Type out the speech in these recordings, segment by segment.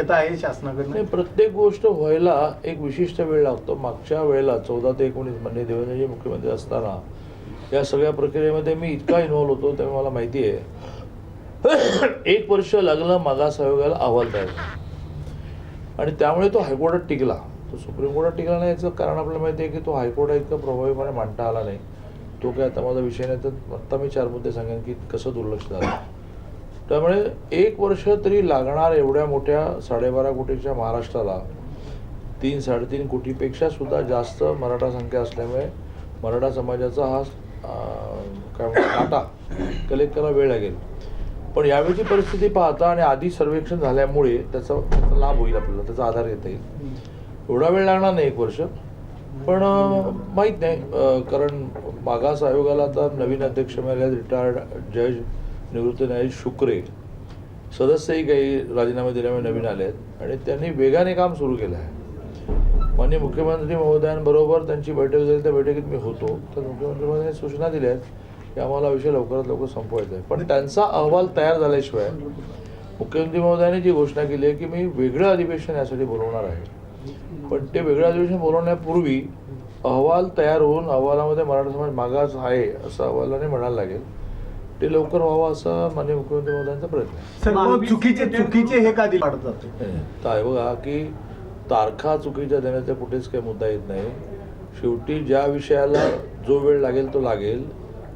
शक्यता आहे शासनाकडून? नाही प्रत्येक गोष्ट व्हायला एक विशिष्ट वेळ लागतो. मागच्या वेळेला चौदा ते एकोणीस म्हणजे देवेंद्रजी मुख्यमंत्री असताना या सगळ्या प्रक्रियेमध्ये मी इतका इन्व्हॉल्व होतो त्यामुळे मला माहिती आहे. एक वर्ष लागलं मागास आयोगाला अहवाल द्यायला. आणि त्यामुळे तो हायकोर्टात टिकला. तो सुप्रीम कोर्टात टिकला नाही याचं कारण आपल्याला माहिती आहे की तो हायकोर्टात इतकं प्रभावीपणे मांडता आला नाही. तो काय आता माझा विषय नाही तर आत्ता मी चार मुद्दे सांगेन की कसं दुर्लक्ष झालं. त्यामुळे एक वर्ष तरी लागणार एवढ्या मोठ्या साडेबारा कोटीच्या महाराष्ट्राला. तीन साडेतीन कोटीपेक्षा सुद्धा जास्त मराठा संख्या असल्यामुळे मराठा समाजाचा हा काय म्हणतात डाटा कलेक्ट करायला वेळ लागेल. पण यावेळची परिस्थिती पाहता आणि आधी सर्वेक्षण झाल्यामुळे त्याचा त्याचा लाभ होईल आपल्याला त्याचा आधार घेता येईल. एवढा वेळ लागणार नाही एक वर्ष. पण माहीत नाही कारण मागास आयोगाला आता नवीन अध्यक्ष मिळाले रिटायर्ड जज निवृत्त न्यायाधीश शुक्रे सदस्यही काही राजीनामे दिल्यामुळे नवीन आले आहेत आणि त्यांनी वेगाने काम सुरू केलं आहे. माननीय मुख्यमंत्री महोदयांबरोबर त्यांची बैठक झाली. त्या बैठकीत मी होतो. तर मुख्यमंत्री महोदयांनी सूचना दिल्या आहेत की आम्हाला विषय लवकरात लवकर संपवायचा आहे. पण त्यांचा अहवाल तयार झाल्याशिवाय मुख्यमंत्री महोदयांनी जी घोषणा केली आहे की मी वेगळं अधिवेशन यासाठी बोलवणार आहे. पण ते वेगळं अधिवेशन बोलवण्यापूर्वी अहवाल तयार होऊन अहवालामध्ये मराठा समाज मागास आहे असं अहवालाने म्हणायला लागेल. ते लवकर व्हावं असा माननीय मुख्यमंत्री महोदयांचा प्रयत्न आहे. चुकीचे चुकीचे हे का दिले? आहे बघा की तारखा चुकीच्या देण्याचा कुठेच काही मुद्दा येत नाही. शेवटी ज्या विषयाला जो वेळ लागेल तो लागेल.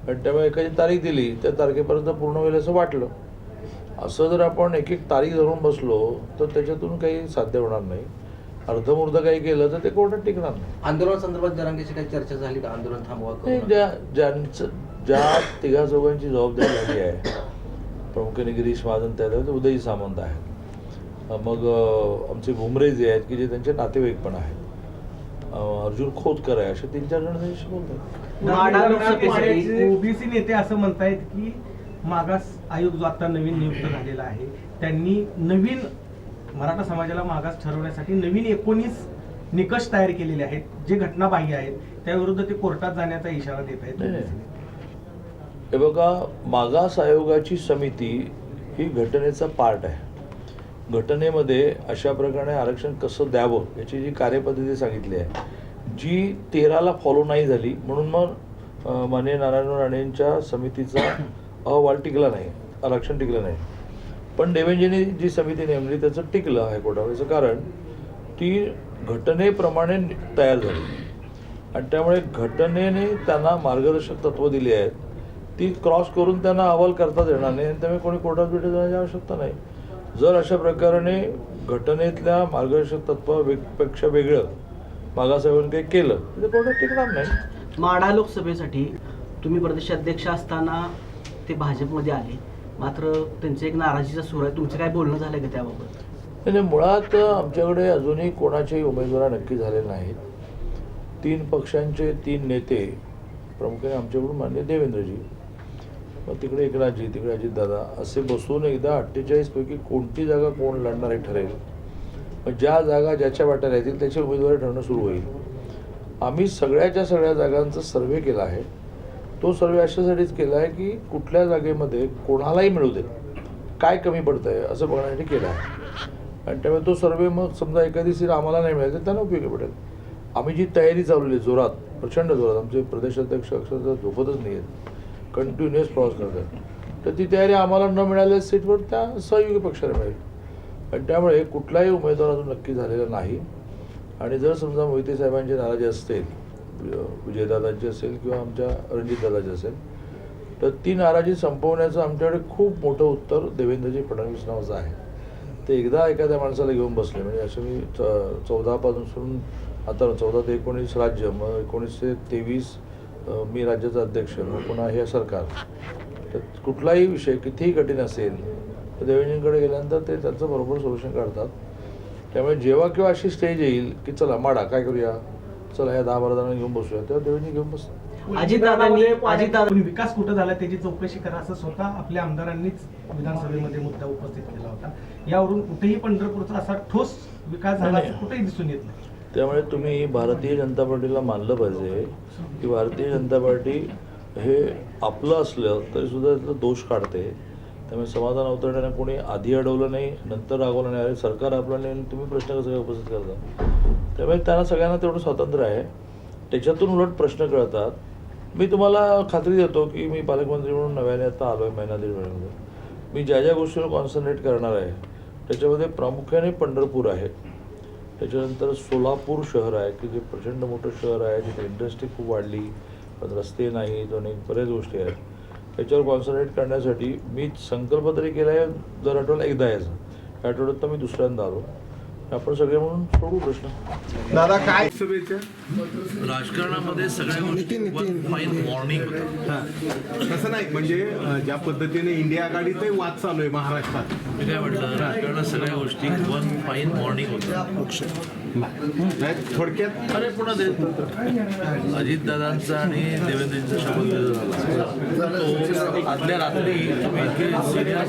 आणि त्यामुळे एखादी तारीख दिली त्या तारखेपर्यंत पूर्ण होईल असं वाटलं. असं जर आपण एक एक तारीख धरून बसलो तर त्याच्यातून काही साध्य होणार नाही. अर्धमुर्ध काही केलं तर ते कोर्टात टिकणार नाही. आंदोलन संदर्भात जरांगेची काही चर्चा झाली का? आंदोलन थांबवा नाही, करू ज्या ज्यांचं ज्या तिघा चौघांची जबाबदारी झाली आहे. प्रामुख्याने गिरीश महाजन त्यात उदयी सामंत आहेत. मग आमचे भुमरे जे आहेत की जे त्यांचे नातेवाईक पण आहेत. अर्जुन खोतकर आहे असे तीन चार जण त्यांच्याशी बोलतात. ओबीसी नेते असं म्हणतायत की मागास आयोग जो आता नवीन नियुक्त झालेला आहे त्यांनी नवीन मराठा समाजाला मागास ठरवण्यासाठी नवीन एकोणीस निकष तयार केलेले आहेत. जे घटनाबाह्य आहेत त्याविरुद्ध ते कोर्टात जाण्याचा इशारा देत आहेत. हे बघा मागास आयोगाची समिती ही घटनेचा पार्ट आहे. घटनेमध्ये अशा प्रकारे आरक्षण कसं द्यावं याची जी कार्यपद्धती सांगितली आहे जी तेराला फॉलो नाही झाली म्हणून मग अं, माननीय नारायण राणेंच्या समितीचा अहवाल टिकला नाही आरक्षण टिकलं नाही. पण देवेंजींनी जी समिती नेमली त्याचं टिकलं हायकोर्टावर. याचं कारण ती घटनेप्रमाणे तयार झाली. आणि त्यामुळे घटनेने त्यांना मार्गदर्शक तत्त्व दिली आहेत. ती क्रॉस करून त्यांना अहवाल करताच येणार नाही. आणि त्यामुळे कोणी कोर्टात भेट जाण्याची आवश्यकता नाही. जर अशा प्रकारे घटनेतल्या मार्गदर्शक तत्वपेक्षा वेगळं मागासाहेबांनी काही केलं तर कोर्टात टिकणार नाही. माढा लोकसभेसाठी तुम्ही प्रदेशाध्यक्ष असताना ते भाजपमध्ये आले. मात्र त्यांचं एक नाराजीचा सूर आहे. तुमचं काय बोलणं झालं का त्याबाबत? नाही, मुळात आमच्याकडे अजूनही कोणाच्याही उमेदवार नक्की झालेले नाहीत. तीन पक्षांचे तीन नेते प्रामुख्याने आमच्याकडून मान्य देवेंद्रजी. मग तिकडे एकनाथजी तिकडे अजितदादा असे बसून एकदा अठ्ठेचाळीसपैकी कोणती जागा कोण लढणार हे ठरेल? मग ज्या जागा ज्याच्या वाट्याला येतील त्याची उमेदवारी ठरणं सुरू होईल. आम्ही सगळ्याच्या सगळ्या जागांचा सर्वे केला आहे. तो सर्वे अशासाठीच केला आहे की कुठल्या जागेमध्ये कोणालाही मिळू दे. काय कमी पडतं आहे असं बघण्यासाठी केलं आहे. आणि त्यामुळे तो सर्वे मग समजा एखादी सीट आम्हाला नाही मिळाली तर त्यांना उपयोगी पडेल. आम्ही जी तयारी चालवली आहे जोरात प्रचंड जोरात आमचे प्रदेशाध्यक्ष अक्षरशः झोपतच नाही आहेत कंटिन्युअस प्रवास करतात. तर ती तयारी आम्हाला न मिळालेल्या सीटवर त्या सहयोगी पक्षाला मिळेल. आणि त्यामुळे कुठलाही उमेदवार अजून नक्की झालेला नाही. आणि जर समजा मोहिते साहेबांची नाराजी असतील विजयदादांची असेल किंवा आमच्या रणजितदादाची असेल तर ती नाराजी संपवण्याचं आमच्याकडे खूप मोठं उत्तर देवेंद्रजी फडणवीस नावाचं आहे. ते एकदा एखाद्या माणसाला घेऊन बसले म्हणजे असं मी च चौदापासून आता चौदा ते एकोणीस राज्य मग एकोणीसशे तेवीस मी राज्याचा अध्यक्ष पुन्हा हे सरकार. तर कुठलाही विषय कितीही कठीण असेल तर देवेंद्रजींकडे गेल्यानंतर ते त्याचं बरोबर सोल्युशन काढतात. त्यामुळे जेव्हा केव्हा अशी स्टेज येईल की चला माडा काय करूया? चला या दहा बारा जणांना घेऊन बसूया. तेव्हा देवेंद्रजी घेऊन बसतात. अजितदादांनी विकास कुठं झाला त्याची चौकशी करा असं स्वतः आपल्या आमदारांनीच विधानसभेमध्ये मुद्दा उपस्थित केला होता. यावरून कुठेही पंढरपूरचा असा ठोस विकास झाला कुठेही दिसून येत नाही. त्यामुळे तुम्ही भारतीय जनता पार्टीला मानलं पाहिजे की भारतीय जनता पार्टी हे आपलं असलं तरीसुद्धा सुद्धा दोष काढते. त्यामुळे समाधान अवतरण्याला कोणी आधी अडवलं नाही नंतर रागवलं नाही. अरे सरकार आपलं नाही आणि तुम्ही प्रश्न कसं काय उपस्थित करता? त्यामुळे त्यांना सगळ्यांना तेवढं स्वातंत्र्य आहे. त्याच्यातून उलट प्रश्न कळतात. मी तुम्हाला खात्री देतो की मी पालकमंत्री म्हणून नव्याने आता आलो आहे महिना दीड महिन्यामध्ये. मी ज्या ज्या गोष्टीवर कॉन्सन्ट्रेट करणार आहे त्याच्यामध्ये प्रामुख्याने पंढरपूर आहे. त्याच्यानंतर सोलापूर शहर आहे की जे प्रचंड मोठं शहर आहे जिथे इंडस्ट्री खूप वाढली पण रस्ते नाहीत अनेक बऱ्याच गोष्टी आहेत. त्याच्यावर कॉन्सन्ट्रेट करण्यासाठी मी संकल्प तरी केला आहे दर आठवड्याला एकदा यायचा. या आठवड्यात तर मी दुसऱ्यांदा आलो. आपण सगळे म्हणून सोडू प्रश्न. दादा काय? राजकारणामध्ये सगळ्या गोष्टी फाईन मॉर्निंग तसं नाही म्हणजे ज्या पद्धतीने इंडिया आघाडीचाही वाद चालू आहे महाराष्ट्रात. मी काय म्हटलं राजकारणात सगळ्या गोष्टी वन फाईन मॉर्निंग होत्या थोडक्यात? अरे पुन्हा दे. अजितदादांचा आणि देवेंद्रजींचा तो आदल्या रात्री तुम्ही इतके सिनियर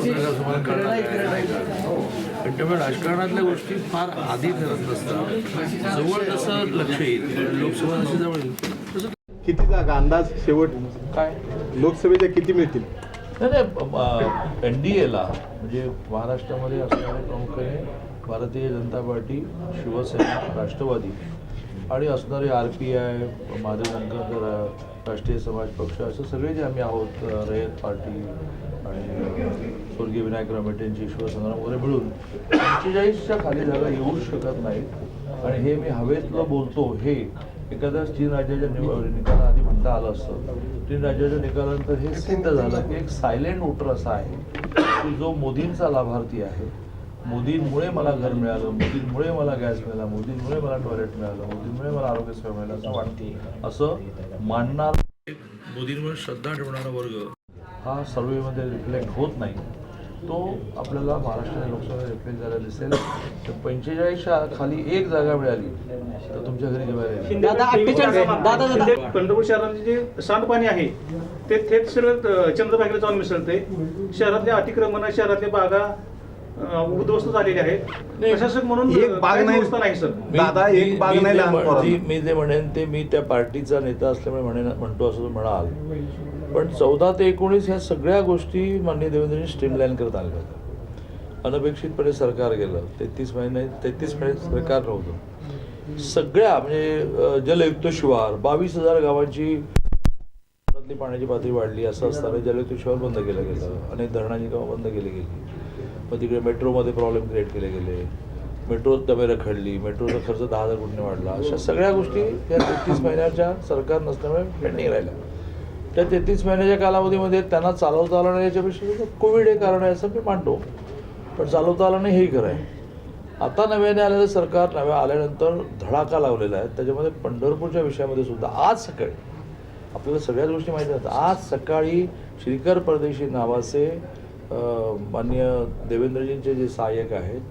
पण त्यामुळे राजकारणातल्या गोष्टी फार आधी ठरत नसतात. जवळ जसं लक्ष येईल लोकसभा जशी जवळ येईल. तसं किती जागा? अंदाज शेवट? काय? लोकसभेच्या किती मिळतील? नाही एन डी एला म्हणजे महाराष्ट्रामध्ये असणारे प्रामुख्याने भारतीय जनता पार्टी शिवसेना राष्ट्रवादी. आणि असणारे R P I Mahadev Jankar Rashtriya Samaj Paksha असे सगळे जे आम्ही आहोत रयत पार्टी आणि स्वर्गीय विनायक रामेटेंची शिवसंग्राम वगैरे मिळून पंचेचाळीसच्या खाली जागा येऊ शकत नाहीत. आणि हे मी हवेतलं बोलतो हे एखाद्या तीन राज्याच्या निकाला निकालाआधी म्हणता आलं असतं. तीन राज्याच्या निकालानंतर हे सिद्ध झालं की एक सायलेंट वोटर असा आहे की जो मोदींचा लाभार्थी आहे. मोदींमुळे मला घर मिळालं मोदींमुळे मला गॅस मिळाला मोदींमुळे मला टॉयलेट मिळालं मोदींमुळे मला आरोग्य सेवा मिळालं असं वाटते असं मानणार मोदींवर श्रद्धा ठेवणारा वर्ग. हा सर्वेमध्ये रिफ्लेक्ट होत नाही. तो आपल्याला महाराष्ट्र लोकसभेत रिफ्लेक्ट झाला दिसेल. तर पंचेचाळीसच्या खाली एक जागा मिळाली तर तुमच्या घरी शिंदे पंढरपूर शहरातले जे सांडपाणी आहे ते थेट सगळं चंद्रभागेला जाऊन मिसळते शहरातले अतिक्रमण शहरातल्या बागा उद्ध्वस्त झालेल्या आहेत. प्रशासक म्हणून एक बाग नाही- सर. मी- दादा, एक बाग नाही लहान. मी- जे म्हणेन ते मी त्या पार्टीचा नेता असल्यामुळे म्हणेन म्हणतो असं म्हणाल पण चौदा ते एकोणीस ह्या सगळ्या गोष्टी माननीय देवेंद्रजी स्ट्रीमलाईन करत आल्या होत्या. अनपेक्षितपणे सरकार गेलं. तेहतीस महिने तेहतीस महिने सरकार नव्हतं. सगळ्या म्हणजे जलयुक्त शिवार बावीस हजार गावांची पाण्याची पातळी वाढली असं असताना जलयुक्त शिवार बंद केलं गेलं. अनेक धरणाची कामं बंद केली गेली. मग तिकडे मेट्रोमध्ये प्रॉब्लेम क्रिएट केले गेले. मेट्रो डबे रखडली मेट्रोचा खर्च दहा हजार कोटीने वाढला. अशा सगळ्या गोष्टी त्या तेहतीस महिन्याच्या सरकार नसल्यामुळे पेंडिंग राहिल्या. त्या तेहतीस महिन्याच्या कालावधीमध्ये त्यांना चालवता आलं नाही याच्यापेक्षा कोविड हे कारण आहे असं मी मांडतो पण चालवता आलं नाही हेही खरं आहे. आता नव्याने आलेलं सरकार नव्या आल्यानंतर धडाका लावलेला आहे. त्याच्यामध्ये पंढरपूरच्या विषयामध्ये सुद्धा आज सकाळी आपल्याला सगळ्याच गोष्टी माहिती आहेत. आज सकाळी श्रीकर परदेशी नावाचे अं, माननीय देवेंद्रजींचे जे सहाय्यक आहेत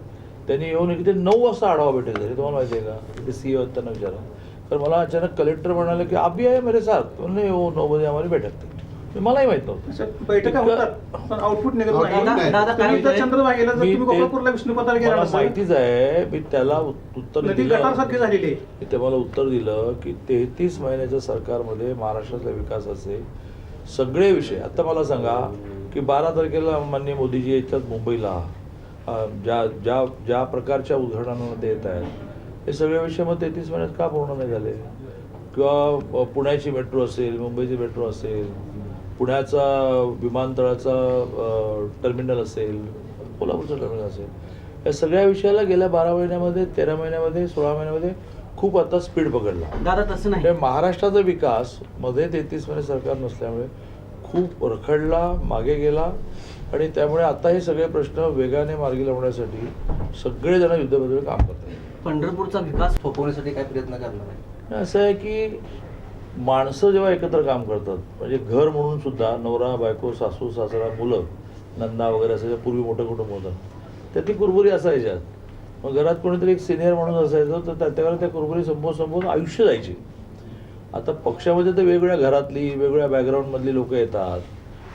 त्यांनी येऊन इथे नऊ वाजता आढावा भेटेल झाली. तुम्हाला माहिती आहे का? ते सी आहेत त्यांना विचारा. तर मला अचानक कलेक्टर म्हणाले की आप भी आहे मेरे साथ. म्हणले हो नऊ बजे आम्हाला बैठक थी. मला माहीत नव्हतं. बैठका होतात. आउटपुट निघत ते- मला माहितीच आहे मी त्याला उत- उत्तर नदी दिलं. गटारसारखी झालेली आहे. मी तुम्हाला उत्तर दिलं की तेहतीस महिन्याच्या सरकारमध्ये महाराष्ट्रातल्या विकासाचे सगळे विषय. आता मला सांगा की बारा तारखेला माननीय मोदीजी येतात मुंबईला. ज्या ज्या ज्या प्रकारच्या उदाहरणांना येत आहेत. हे सगळे विषय मग तेहतीस महिन्यात का पूर्ण नाही झाले? किंवा पुण्याची मेट्रो असेल मुंबईची मेट्रो असेल पुण्याचा विमानतळाचा टर्मिनल असेल कोल्हापूरचं टर्मिनल असेल. या सगळ्या विषयाला गेल्या बारा महिन्यामध्ये तेरा महिन्यामध्ये सोळा महिन्यामध्ये खूप आता स्पीड पकडला. दादा तसं नाही. महाराष्ट्राचा विकासमध्ये तेहतीस महिने सरकार नसल्यामुळे खूप रखडला मागे गेला. आणि त्यामुळे आता हे सगळे प्रश्न वेगाने मार्गी लावण्यासाठी सगळेजण युद्धबद्दल काम करतात. पंढरपूरचा विकास थोपवण्यासाठी काय प्रयत्न करणार आहे? असं आहे की माणसं जेव्हा एकत्र काम करतात म्हणजे घर म्हणून सुद्धा नवरा बायको सासू सासरा मुलं नंदा वगैरे असायच्या पूर्वी मोठं कुटुंब होतं त्यातली कुरबुरी असायच्यात. मग घरात कोणीतरी एक सिनियर माणूस असायचं तर त्याच्यावर त्या कुरबुरी संपवून संपवून आयुष्य जायचे. आता पक्षामध्ये तर वेगळ्या घरातली वेगळ्या बॅकग्राऊंडमधली लोक येतात.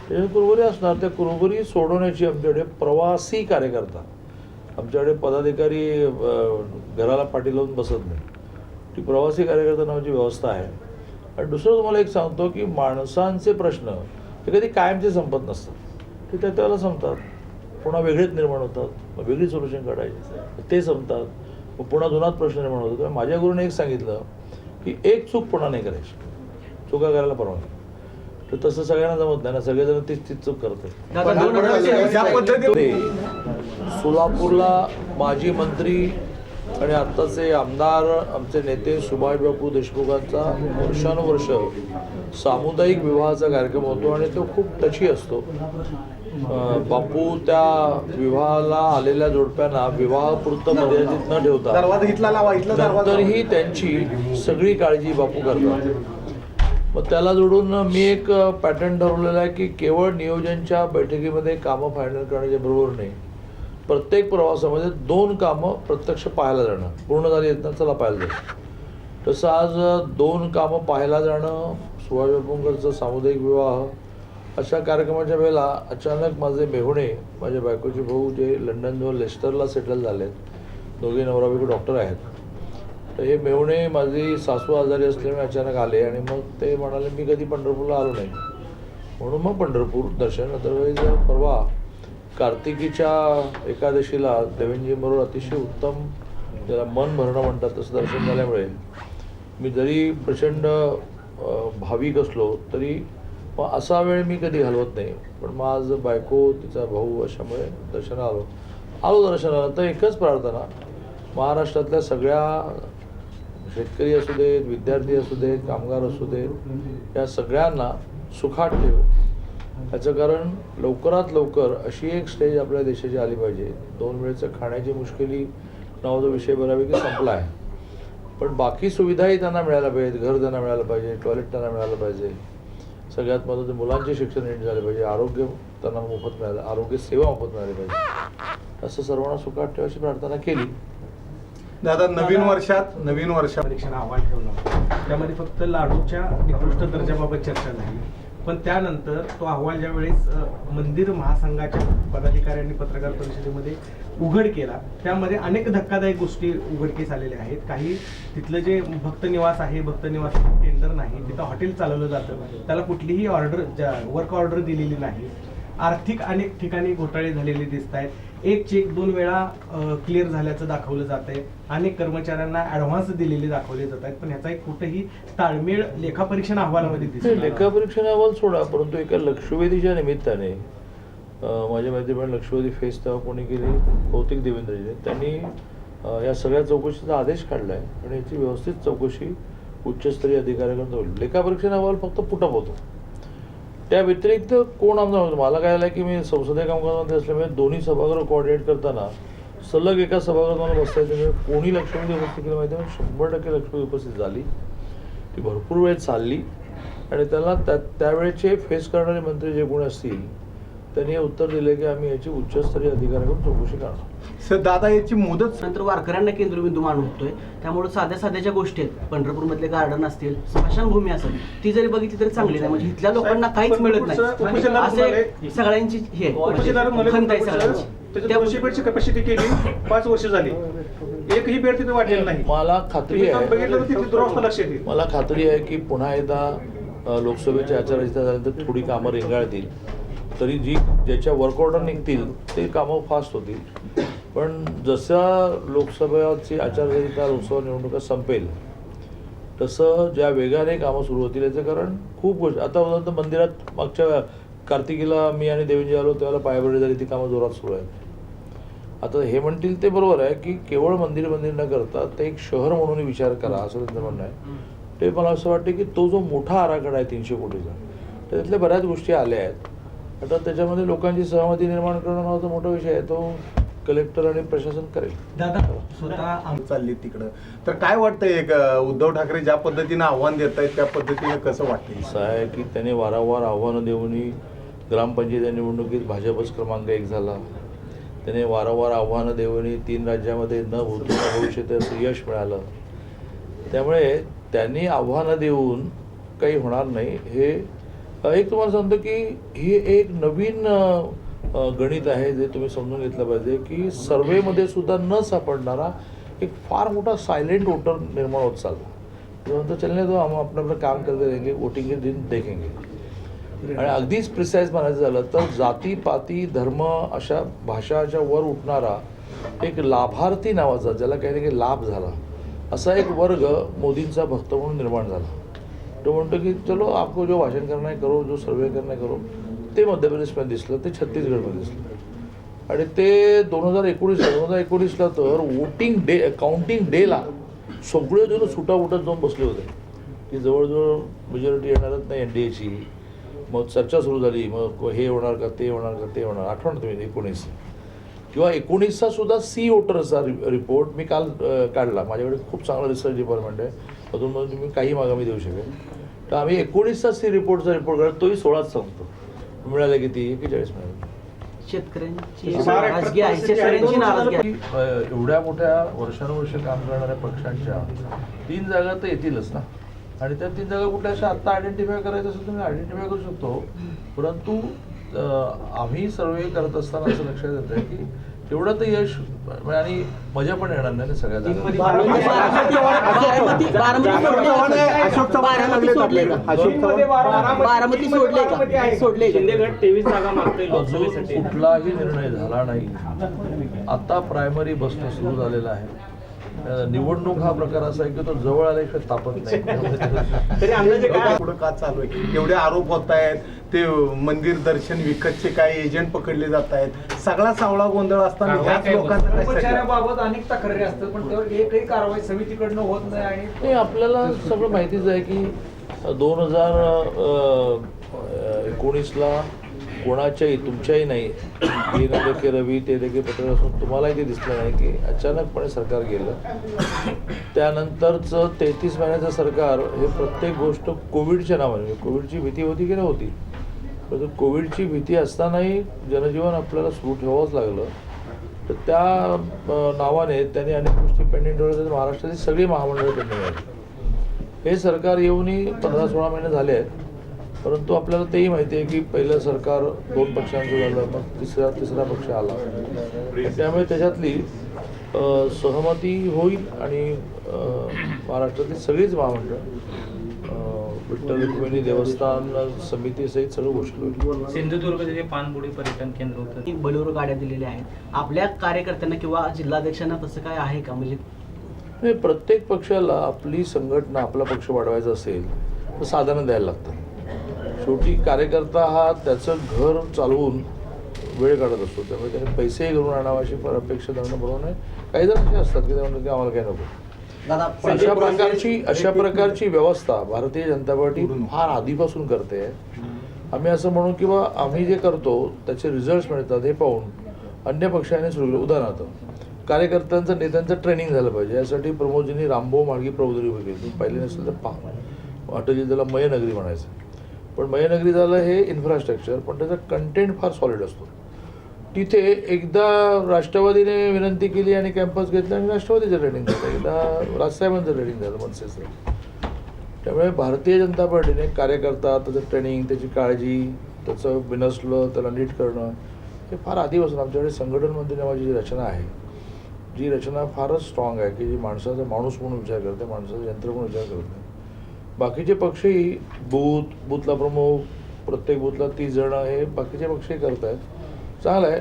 त्याच्या कुरबुरी असणार त्या कुरबुरी सोडवण्याची आमच्याकडे प्रवासी कार्यकर्ता. आमच्याकडे पदाधिकारी घराला पाठी लावून बसत नाही. ती प्रवासी कार्यकर्ता नावाची व्यवस्था आहे. आणि दुसरं तुम्हाला एक सांगतो की माणसांचे प्रश्न ते कधी कायमचे संपत नसतात. ते त्या त्याला संपतात. पुन्हा वेगळेच निर्माण होतात. मग वेगळी सोल्युशन काढायची. ते संपतात. मग पुन्हा जुनाच प्रश्न निर्माण होतो माझ्या गुरुने एक सांगितलं की एक चूक पुन्हा नाही करायची. चुका करायला परवानगी. तर तसं सगळ्यांना जमत नाही ना सगळेजण तीच तीच चूक करतात. दादा दोन हजार ज्या पद्धतीने ते सोलापूरला माजी मंत्री आणि आत्ताचे आमदार आमचे नेते सुभाषबापू देशमुखांचा वर्षानुवर्ष सामुदायिक विवाहाचा कार्यक्रम होतो आणि तो खूप टची असतो. बापू त्या विवाहाला आलेल्या जोडप्यांना विवाहापुरतं मर्यादित न ठेवता. नंतरही त्यांची सगळी काळजी बापू करतात. मग त्याला जोडून मी एक पॅटर्न ठरवलेला आहे की केवळ नियोजनच्या बैठकीमध्ये कामं फायनल करण्याच्या बरोबर नाही. प्रत्येक प्रवासामध्ये दोन कामं प्रत्यक्ष पाहायला जाणं. पूर्ण झाली आहेत ना चला पाहायला जायचं तसं आज दोन कामं पाहायला जाणं सुभाष बापूंकरचं सामुदायिक विवाह अशा कार्यक्रमाच्या वेळेला अचानक माझे मेहुणे माझ्या बायकोचे भाऊ जे लंडनजवळ लेस्टरला सेटल झाले आहेत दोघे नवराबायको डॉक्टर आहेत. तर हे मेहुणे माझी सासू आजारी असल्यामुळे अचानक आले आणि मग ते म्हणाले मी कधी पंढरपूरला आलो नाही. म्हणून मग पंढरपूर दर्शन अदरवाईज परवा कार्तिकीच्या एकादशीला देवेंजीबरोबर अतिशय उत्तम ज्याला मन भरणं म्हणतात तसं दर्शन झाल्यामुळे मी जरी प्रचंड भाविक असलो तरी मग असा वेळ मी कधी घालवत नाही. पण मग आज बायको तिचा भाऊ अशामुळे दर्शनाला आलो. आलो दर्शनाला तर एकच प्रार्थना. महाराष्ट्रातल्या सगळ्या शेतकरी असू देत विद्यार्थी असू देत कामगार असू देत या सगळ्यांना सुखात ठेव. याचं कारण लवकरात लवकर अशी एक स्टेज आपल्या देशाची आली पाहिजे. दोन वेळेचं खाण्याची मुश्किली नावाचा विषय बऱ्यापैकी संपला आहे. पण बाकी सुविधाही त्यांना मिळायला पाहिजेत. घर त्यांना मिळालं पाहिजे टॉयलेट त्यांना मिळालं पाहिजे. सगळ्यात महत्त्वाचं मुलांचे शिक्षण नीट झाले पाहिजे आरोग्य त्यांना मोफत मिळालं आरोग्य सेवा मोफत मिळाली पाहिजे. असं सर्वांना सुखात ठेवायची प्रार्थना केली. दादा नवीन वर्षात नवीन वर्षात. परीक्षेला अहवाल ठेवला. त्यामध्ये फक्त लाडूच्या निकृष्ट दर्जाबाबत चर्चा झाली पण त्यानंतर तो अहवाल ज्या वेळेस अ, मंदिर महासंघाच्या पदाधिकाऱ्यांनी पत्रकार परिषदेमध्ये उघड केला त्यामध्ये अनेक धक्कादायक गोष्टी उघडकीस आलेल्या आहेत. काही तिथलं जे भक्त निवास आहे भक्त निवास टेंडर नाही तिथं हॉटेल चालवलं जातं. त्याला कुठलीही ऑर्डर वर्क ऑर्डर दिलेली नाही. आर्थिक अनेक ठिकाणी घोटाळे झालेले दिसत आहेत. एक चेक दोन वेळा क्लिअर झाल्याचं दाखवलं जात आहे अनेक कर्मचाऱ्यांना ऍडव्हान्स दिलेले दाखवले जात आहेत. पण ह्याचा एक कुठेही ताळमेळ लेखापरीक्षण अहवालामध्ये दिसतो लेखापरीक्षण अहवाल सोडा परंतु एका लक्षवेधीच्या निमित्ताने माझ्या माहिती पण लक्षवेधी फेस तेव्हा कोणी केली भौतिक देवेंद्रजीने त्यांनी या सगळ्या चौकशीचा आदेश काढला आहे आणि याची व्यवस्थित चौकशी उच्चस्तरीय अधिकाऱ्याकडून होईल लेखापरीक्षण अहवाल फक्त पुटप होतो. त्या व्यतिरिक्त कोण आमदार होतो? मला काय झालं की मी संसदीय कामकाजामध्ये असल्यामुळे दोन्ही सभागृह कोऑर्डिनेट करताना सलग एका सभागृहात मला बसता येते कोणी लक्षवेधी उपस्थित केलं माहिती आहे? शंभर टक्के लक्षवेधी उपस्थित झाली. ती भरपूर वेळ चालली. आणि त्याला त्या त्यावेळेचे फेस करणारे मंत्री जे कोण असतील त्यांनी हे उत्तर दिले की आम्ही याची उच्चस्तरीय अधिकाऱ्याकडून चौकशी करणार. सर दादा याची मुदत नंतर वारकऱ्यांना केंद्रबिंदू मानून होतोय त्यामुळे साध्या साध्याच्या गोष्टी आहेत. पंढरपूरमधले गार्डन असतील स्मशानभूमी असेल ती जरी बघितली तरी चांगली नाही. म्हणजे इथल्या लोकांना काहीच मिळत नाही. उपजिल्हा असे सगळ्यांची हे आहे, उपजिल्हा म्हणजे खंत आहे सगळ्यांची. त्या- दोनशे बेडची कॅपॅसिटी केली. पाच वर्ष झाली. एकही बेड तिथे वाढलेलं नाही. मला खात्री तुम्ही आहे. बघितलं तर तिथे दुरावस्था लक्ष येते मला खात्री आहे की पुन्हा एकदा अ, लोकसभेची आचारसंहिता झाल्यानंतर थोडी कामं रेंगाळतील. तरी जी ज्याच्या वर्क ऑर्डर निघतील ते कामं फास्ट होतील. पण जसा लोकसभेची आचारसंहिता लोकसभा निवडणुका संपेल तसं ज्या वेगाने कामं सुरू होतील याचं कारण खूप गोष्ट आता उदाहरणार्थ मंदिरात मागच्या कार्तिकीला मी आणि देवेंजी आलो त्यावेळेला पायाभरणी झाली ती कामं जोरात सुरू आहेत. आता हे म्हणतील ते बरोबर आहे की केवळ मंदिर मंदिर न करता ते एक शहर म्हणून विचार करा असं त्यांचं म्हणणं आहे. ते मला असं वाटतं की तो जो मोठा आराखडा आहे तीनशे कोटीचा त्याच्यातल्या बऱ्याच गोष्टी आल्या आहेत. आता त्याच्यामध्ये लोकांची सहमती निर्माण करणं नावाचा मोठा विषय आहे. तो कलेक्टर आणि प्रशासन करेल. दादा स्वतः आम- चालली तिकडं. तर काय वाटतंय एक उद्धव ठाकरे ज्या पद्धतीने आव्हान देत आहेत त्या पद्धतीने कसं वाटतंय? असं आहे की त्याने वारंवार आव्हानं देऊनही ग्रामपंचायत निवडणुकीत भाजपच क्रमांक एक झाला. त्याने वारंवार आव्हानं देऊनही तीन राज्यामध्ये न भूतो न भविष्यते असं यश मिळालं. त्यामुळे त्यांनी आव्हानं देऊन काही होणार नाही. हे एक तुम्हाला सांगतो की हे एक नवीन गणित आहे जे तुम्ही समजून घेतलं पाहिजे की सर्वेमध्ये सुद्धा न सापडणारा एक फार मोठा सायलेंट वोटर निर्माण होत चालला. तो चलने तो हम अपना अपना काम करते रहेंगे वोटिंग के दिन देखेंगे. आणि अगदीच प्रिसाईज म्हणायचं झालं तर जाती पाती धर्म अशा भाषाच्या वर उठणारा एक लाभार्थी नावाचा ज्याला काही ना काही लाभ झाला असा एक वर्ग मोदींचा भक्त म्हणून निर्माण झाला. तो म्हणतो की चलो आपको जो भाषण करना है करो जो सर्वे करना है करो. ते मध्य प्रदेशमध्ये दिसलं ते छत्तीसगडमध्ये दिसलं. आणि ते दोन हजार एकोणीसला दोन हजार एकोणीसला तर वोटिंग डे काउंटिंग डेला सगळे जण सुटा उठत जाऊन बसले होते. की जवळजवळ मेजॉरिटी येणारच नाही एन डी एची मग चर्चा सुरू झाली मग हे होणार का ते होणार का ते होणार. आठवण तुम्ही एकोणीस. किंवा एकोणीसचा सुद्धा सी वोटरचा रिपोर्ट मी काल काढला. माझ्याकडे खूप चांगला रिसर्च डिपार्टमेंट आहे. अजून मग तुम्ही काही मागा मी देऊ शकेल तर आम्ही एकोणीसचा सी रिपोर्टचा रिपोर्ट काढला तोही सोळाच सांगतो मिळाले किती एकेचाळीस मिळाले. शेतकऱ्यांची महाराष्ट्रात नाराजगी आहे शेतकऱ्यांची नाराजगी आहे. की, अ, एवढ्या मोठ्या वर्षानुवर्ष काम करणाऱ्या पक्षांच्या तीन जागा तर येतीलच ना. आणि त्या तीन जागा कुठल्या अशा आत्ता आयडेंटिफाय करायचं असेल तर मी आयडेंटिफाय करू शकतो. परंतु अ, आम्ही सर्वे करत असताना असं लक्षात येतं आहे की तेवढं तर यश आणि मजा पण येणार नाही ना सगळ्या जागा कुठलाही निर्णय झाला नाही. आता प्रायमरी बसणं सुरू झालेलं आहे. निवडणूक हा प्रकार असा आहे की तो जवळ आल्याशिवाय तापत नाही. तरी अंदाजे काय? पुढं का चालू आहे? एवढे आरोप होत आहेत ते मंदिर दर्शन विकतचे काही एजंट पकडले जात आहेत. सगळा सावळा गोंधळ असताना ह्याच काय अनेक तक्रारी असतात पण त्यावर एकही कारवाई समितीकडनं होत नाही आणि आपल्याला सगळं माहितीच आहे की दोन हजार एकोणीसला कोणाच्याही तुमच्याही नाही. हे ना देखे रवी ते देखील पत्र असून तुम्हालाही ते दिसलं नाही की अचानकपणे सरकार गेलं. त्यानंतरचं तेहतीस महिन्याचं सरकार हे प्रत्येक गोष्ट कोविडच्या नावाने म्हणजे कोविडची भीती होती की नव्हती? परंतु कोविडची भीती असतानाही जनजीवन आपल्याला सुरू ठेवावंच लागलं. तर त्या नावाने त्यांनी अनेक गोष्टी पेंडिंग ठेवल्या महाराष्ट्राची महाराष्ट्रातील सगळी महामंडळं पेंडिंग आहेत. हे सरकार येऊनही पंधरा सोळा महिने झाले आहेत. परंतु आपल्याला तेही माहिती आहे की पहिलं सरकार दोन पक्षांचं झालं मग तिसरा तिसरा पक्ष आला. त्यामुळे त्याच्यातली सहमती होईल आणि महाराष्ट्रातील सगळीच महामंडळ विठ्ठल रुक्मिणी देवस्थान समितीसहित सगळं गोष्टी होईल. सिंधुदुर्ग जे पानबुडी पर्यटन केंद्र होतं बलेरो गाड्या दिलेल्या आहेत. आपल्या कार्यकर्त्यांना किंवा जिल्हाध्यक्षांना तसं काय आहे का? म्हणजे नाही प्रत्येक पक्षाला आपली संघटना आपला पक्ष वाढवायचा असेल तर साधनं द्यायला लागतात शेवटी कार्यकर्ता हा त्याचं घर चालवून वेळ काढत असतो. त्यामुळे त्याने पैसेही घरून आणावा अशी फार अपेक्षा धरणं बरोबर नाही. काही जण असे असतात की ते म्हणतात की आम्हाला काय नको. अशा प्रकारची अशा प्रकारची व्यवस्था भारतीय जनता पार्टी फार आधीपासून करते. आम्ही असं म्हणू की बा आम्ही जे करतो त्याचे रिझल्ट मिळतात हे पाहून अन्य पक्षाने सुरू केलं. उदाहरणार्थ कार्यकर्त्यांचं नेत्यांचं ट्रेनिंग झालं पाहिजे. यासाठी प्रमोदजींनी रामभाऊ मार्गी प्रबोधनी उभी केली. तुम्ही पाहिले नसेल तर पहा. अटलजी त्याला मयनगरी म्हणायचं. पण मयनगरी झालं हे इन्फ्रास्ट्रक्चर पण त्याचा कंटेंट फार सॉलिड असतो. तिथे एकदा राष्ट्रवादीने विनंती केली आणि कॅम्पस घेतला आणि राष्ट्रवादीचं ट्रेनिंग झालं. एकदा राजसाहेबांचं ट्रेनिंग झालं मनसेचं. त्यामुळे भारतीय जनता पार्टीने कार्यकर्ता त्याचं ट्रेनिंग त्याची काळजी त्याचं बिनसलं त्याला नीट करणं हे फार आधीपासून आमच्याकडे संघटन मंत्री नावाची जी रचना आहे जी रचना फारच स्ट्रॉंग आहे की जी माणसाचा माणूस म्हणून विचार करते माणसाचं यंत्र म्हणून विचार करत. नाही बाकीचे पक्षही बूथ बूथला प्रमुख प्रत्येक बूथला तीस जण हे बाकीचे पक्षही करत आहेत चांगलं आहे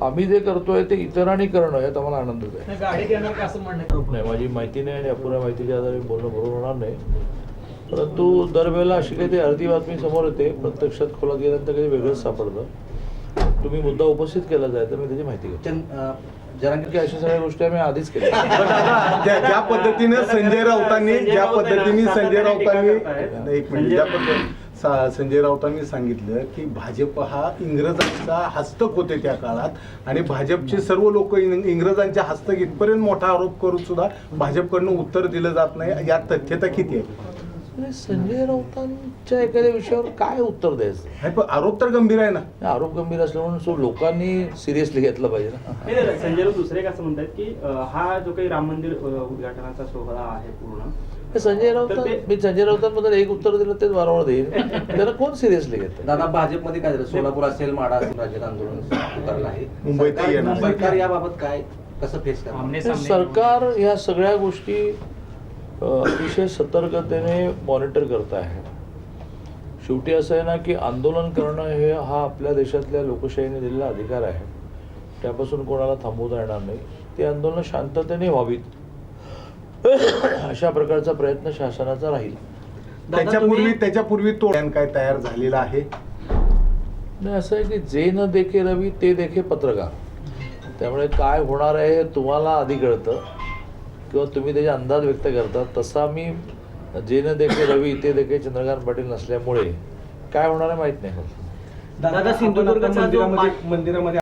आम्ही जे करतोय ते इतरांनी करणं यात आम्हाला आनंदच आहे. नाही माझी माहिती नाही आणि अपुऱ्या माहितीच्या आधारे बोलणं बरोबर होणार नाही. परंतु दरवेळेला अशी काही अर्धी बातमी समोर येते प्रत्यक्षात खोलात गेल्यानंतर काही वेगळंच सापडतं. तुम्ही मुद्दा उपस्थित केला जाय तर मी त्याची माहिती घेतो. की अशा सगळ्या गोष्टी आम्ही आधीच केल्या. पण दादा, ज्या ज्या पद्धतीनं संजय राऊतांनी ज्या पद्धतीने संजय राऊतांनी नाही, एक मिनिट ज्या पद्धतीने सा- संजय राऊतांनी सांगितलं की भाजप हा इंग्रजांचा हस्तक होते त्या काळात आणि भाजपचे सर्व लोक इंग्रजांच्या हस्तक इथपर्यंत मोठा आरोप करून सुद्धा भाजपकडनं उत्तर दिलं जात नाही. यात तथ्यता किती आहे आणि संजय राऊतांच्या एखाद्या विषयावर काय उत्तर द्यायचं? हे पण आरोप तर गंभीर आहे ना. आरोप गंभीर असल्यामुळे सो लोकांनी सिरियसली घेतलं पाहिजे ना. नाही, नाही, संजय राऊत दुसरे एक असं म्हणतात की अं, हा जो काही राम मंदिर अं, उद्घाटनाचा सोहळा आहे पूर्ण हे संजय राऊत तर ते- मी संजय राऊतांबद्दल एक उत्तर दिलं तेच वारंवार देईन. त्याला कोण सिरियसली घेतं? दादा भाजपमध्ये काय झालं? सोलापूर असेल माडा असेल राज्यात आंदोलन उतरलं आहे. मुंबईतही सरकार- येणार. याबाबत काय कसं फेस करणार? आमने सरकार ह्या सगळ्या गोष्टी अतिशय सतर्कतेने मॉनिटर करत आहे. शेवटी असं आहे ना की आंदोलन करणं हे हा आपल्या देशातल्या लोकशाहीने दिलेला अधिकार आहे. त्यापासून कोणाला थांबवता येणार नाही. ती आंदोलनं शांततेने व्हावीत. अशा प्रकारचा प्रयत्न शासनाचा राहील. त्याच्यापूर्वी त्याच्यापूर्वी तो काय तयार झालेला आहे? नाही असं आहे की जे न देखे रवी ते देखे पत्रकार. त्यामुळे काय होणार आहे हे तुम्हाला आधी कळतं. किंवा तुम्ही त्याचे अंदाज व्यक्त करता तसा मी जे न देखे रवी ते देखे चंद्रकांत पाटील नसल्यामुळे काय होणार आहे माहीत नाही. मला दादा सिंधुदुर्गचा जो मंदिरामध्ये